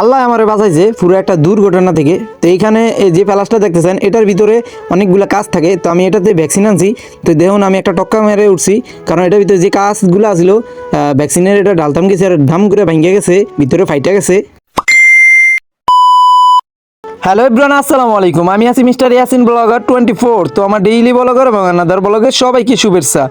আল্লাহ আমারে বাঁচাইছে পুরো একটা দুর্ঘটনা থেকে। তো এইখানে এই যে প্যালাসটা দেখতেছেন, এটার ভিতরে অনেকগুলো কাজ থাকে। তো আমি এটাতে ভ্যাকসিন আনছি। তো দেখুন, আমি একটা টক্কা মেরে উঠছি। কারণ এটার ভিতরে যে কাজগুলো আসলো ভ্যাকসিনের এটা ডালতাম গেছে আর ধাম করে ভাঙিয়ে গেছে, ভিতরে ফাইটা গেছে। হ্যালো ইব্রান আসসালামু আলাইকুম। আমি আছি mister Yasin blogger twenty four. তো আমার ডেইলি ব্লগার এবং আনাদার ব্লগের সবাইকে শুভেচ্ছা।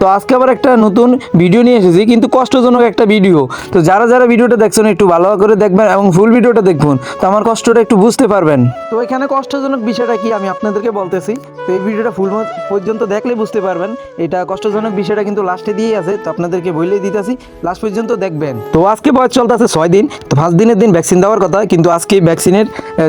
তো আজকে আবার একটা নতুন ভিডিও নিয়ে এসেছি, কিন্তু কষ্টজনক একটা ভিডিও তো যারা যারা ভিডিওটা দেখছেন, একটু ভালো করে দেখবেন এবং ফুল ভিডিওটা দেখবেন তো আমার কষ্টটা একটু বুঝতে পারবেন। তো এখানে কষ্টজনক বিষয়টা কি আমি আপনাদেরকে বলতেছি। তো এই ভিডিওটা ফুল পর্যন্ত দেখলে বুঝতে পারবেন, এটা কষ্টজনক বিষয়টা কিন্তু লাস্টে দিয়ে আছে, তো আপনাদেরকে বলেই দিতেছি লাস্ট পর্যন্ত দেখবেন। তো আজকে বয়স চলতেছে ছয় দিন, তো পাঁচ দিনের দিন ভ্যাকসিন দেওয়ার কথা, কিন্তু আজকে ভ্যাকসিনের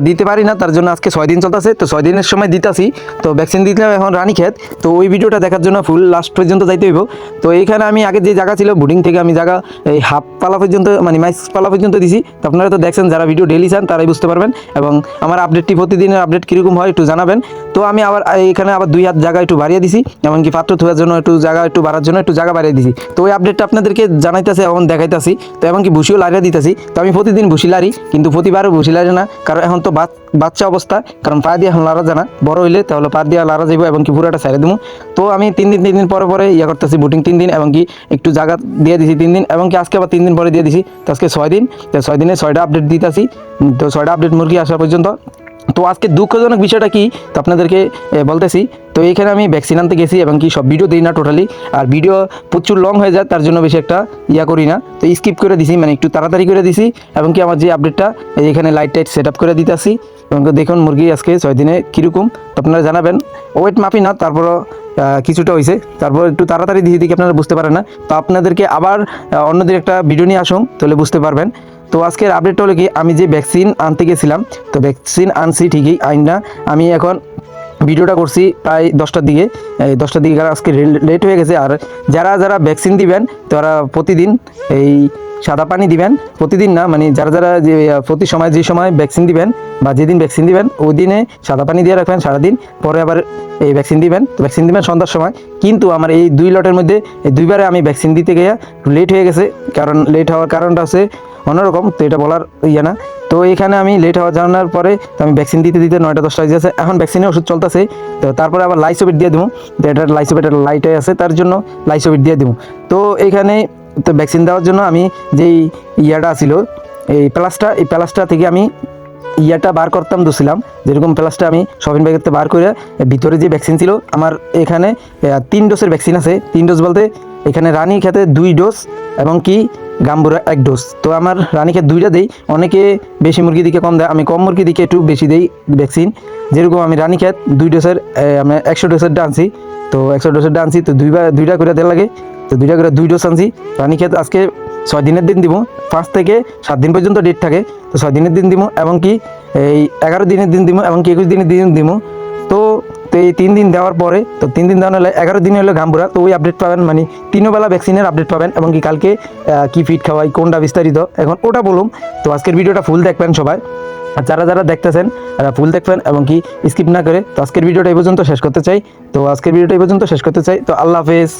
দিতে পারি না, তার জন্য আজকে ছয় দিন চলতেছে। তো ছয় দিনের সময় দিতাছি। তো ভ্যাকসিন হবে এখন রানী খেত তো ওই ভিডিওটা দেখার জন্য ফুল লাস্ট পর্যন্ত যাইতে হইব। তো এইখানে আমি আগে যে জায়গা ছিল বোর্ডিং থেকে আমি জায়গা, এই হাফ পালা পর্যন্ত মানে মাইস পালা পর্যন্ত দিছি। তো আপনারা তো দেখছেন, যারা ভিডিও ডেলি চান, তারাই বুঝতে পারবেন। এবং আমার আপডেটটি প্রতিদিনের আপডেট কীরকম হয়, একটু জানাবেন। তো আমি আবার এখানে আবার দুই হাত জায়গা একটু বাড়িয়ে দিছি। এমনকি পাত্র ধোয়ার জন্য একটু জায়গা একটু বাড়ার জন্য একটু জায়গা বাড়িয়ে দিছি। তো ওই আপডেটটা আপনাদেরকে জানাইতেছে এবং দেখাইতেছি। তো এমনকি ভুসিও লারিয়ে দিতেছি। তো আমি প্রতিদিন ভুসি লারি, কিন্তু প্রতিবারও ভুসি লারি না। কারণ এখন তো বাচ- বাচ্চা অবস্থা, কারণ পা দিয়ে এখন লারা জানা বড় হইলে তাহলে পা দিয়ে লারা যাইব এবং কি পুরোটা সাইডে দেবো তো আমি তিন দিন তিন দিন পরে পরে ইয়ে করতেছি বুটিং তিন দিন এবং কি একটু জায়গা দিয়ে দিছি তিন দিন এবং কি আজকে আবার তিন দিন পরে দিয়ে দিছি। তো আজকে ছয় দিন, তো ছয় দিনে ছয়টা আপডেট দিতেছি। তো ছয়টা আপডেট মুরগি আসা পর্যন্ত তো আজকে দুঃখজনক বিষয়টা কি? তো আপনাদেরকে বলতেছি তো এখানে আমি ভ্যাকসিন আনতে গেছি এবং কি সব ভিডিও দিই না টোটালি আর ভিডিও প্রচুর লং হয়ে যায় তার জন্য বেশি একটা ইয়া করি না। তো স্কিপ করে দিছি মানে একটু তাড়াতাড়ি করে দিছি এবং কি আমার যে আপডেটটা এখানে লাইট টাইট সেট আপ করে দিতেছি। এবং দেখুন মুরগি আজকে ছয় দিনে কীরকম তো আপনারা জানাবেন। ওয়েট মাপি না তারপরও কিছুটা হয়েছে তারপর একটু তাড়াতাড়ি দিয়ে দিকে আপনারা বুঝতে পারেন না। তো আপনাদেরকে আবার আহ, অন্যদিন একটা ভিডিও নিয়ে আসুন তাহলে বুঝতে পারবেন। তো আজকের আপডেটটা হলো কি, আমি যে ভ্যাকসিন আনতে গেছিলাম, তো ভ্যাকসিন আনছি ঠিকই, আইন না। আমি এখন ভিডিওটা করছি প্রায় দশটার দিকে। এই দশটার দিকে আজকে লেট হয়ে গেছে। আর যারা যারা ভ্যাকসিন দিবেন, তারা প্রতিদিন এই সাদা পানি দিবেন। প্রতিদিন না মানে যারা যারা যে, প্রতি সময় যে সময় ভ্যাকসিন দিবেন, বা যেদিন ভ্যাকসিন দিবেন, ওই দিনে সাদা পানি দিয়ে রাখবেন সারাদিন। পরে আবার এই ভ্যাকসিন দিবেন। তো ভ্যাকসিন দিবেন সন্ধ্যার সময়। কিন্তু আমার এই দুই লটের মধ্যে দুইবারে আমি ভ্যাকসিন দিতে গিয়ে লেট হয়ে গেছে। কারণ লেট হওয়ার কারণটা হচ্ছে অন্যরকম, তো এটা বলার ইয়ে না। তো এখানে আমি লেট হওয়া জানার পরে তো আমি ভ্যাকসিন দিতে দিতে নয়টা দশটা হয়ে গেছে। এখন ভ্যাকসিনের ওষুধ চলতেছে। তো তারপরে আবার লাইসোবিট দিয়ে দেবো। তো এটা লাইসোবিটের লাইটে আছে, তার জন্য লাইসোবিট দিয়ে দেবো। তো এখানে তো ভ্যাকসিন দেওয়ার জন্য আমি যেই ইয়াটা ছিল, এই প্লাসটা এই প্লাসটা থেকে আমি ইয়াটা বার করতাম দোছিলাম যেরকম প্লাসটা আমি শপিং ব্যাগেতে বার করে ভিতরে যে ভ্যাকসিন ছিল, আমার এখানে তিন ডোজের ভ্যাকসিন আছে। তিন ডোজ বলতে এখানে রানি খেতে দুই ডোজ এবং কি গাম্বুরা এক ডোজ তো আমার রানী খেত দুইটা দেই, অনেকে বেশি মুরগি দিকে কম দেয়, আমি কম মুরগি দিকে একটু বেশি দেই ভ্যাকসিন যেরকম আমি রানী খেত দুই ডোজের আমি একশো ডোজের আনছি, তো একশো ডোজের আনছি, তো দুইবার দুইটা করে দেওয়া লাগে, তো দুইটা করে দুই ডোজ আনছি। রানী খেত আজকে ছয় দিনের দিন দিব, পাঁচ থেকে সাত দিন পর্যন্ত ডেট থাকে, তো ছয় দিনের দিন দিব, এবং কি এই এগারো দিনের দিন দিব, এবং কি একুশ দিনের দিন দিব। তো তো এই তিন দিন দেওয়ার পরে, তো তিন দিন দেওয়া হলে এগারো দিন হলে ঘামপুরা তো ওই আপডেট পাবেন মানে তিনও বেলা ভ্যাকসিনের আপডেট পাবেন এবং কি কালকে কি ফিট খাওয়াই, কোনটা বিস্তারিত, এখন ওটা বলুন। তো আজকের ভিডিওটা ফুল দেখবেন সবাই। আর যারা যারা দেখতেছেন, তারা ফুল দেখবেন এবং কি স্কিপ না করে, তো আজকের ভিডিওটা এই পর্যন্ত শেষ করতে চাই। তো আজকের ভিডিওটা এই পর্যন্ত শেষ করতে চাই। তো আল্লাহ হাফেজ।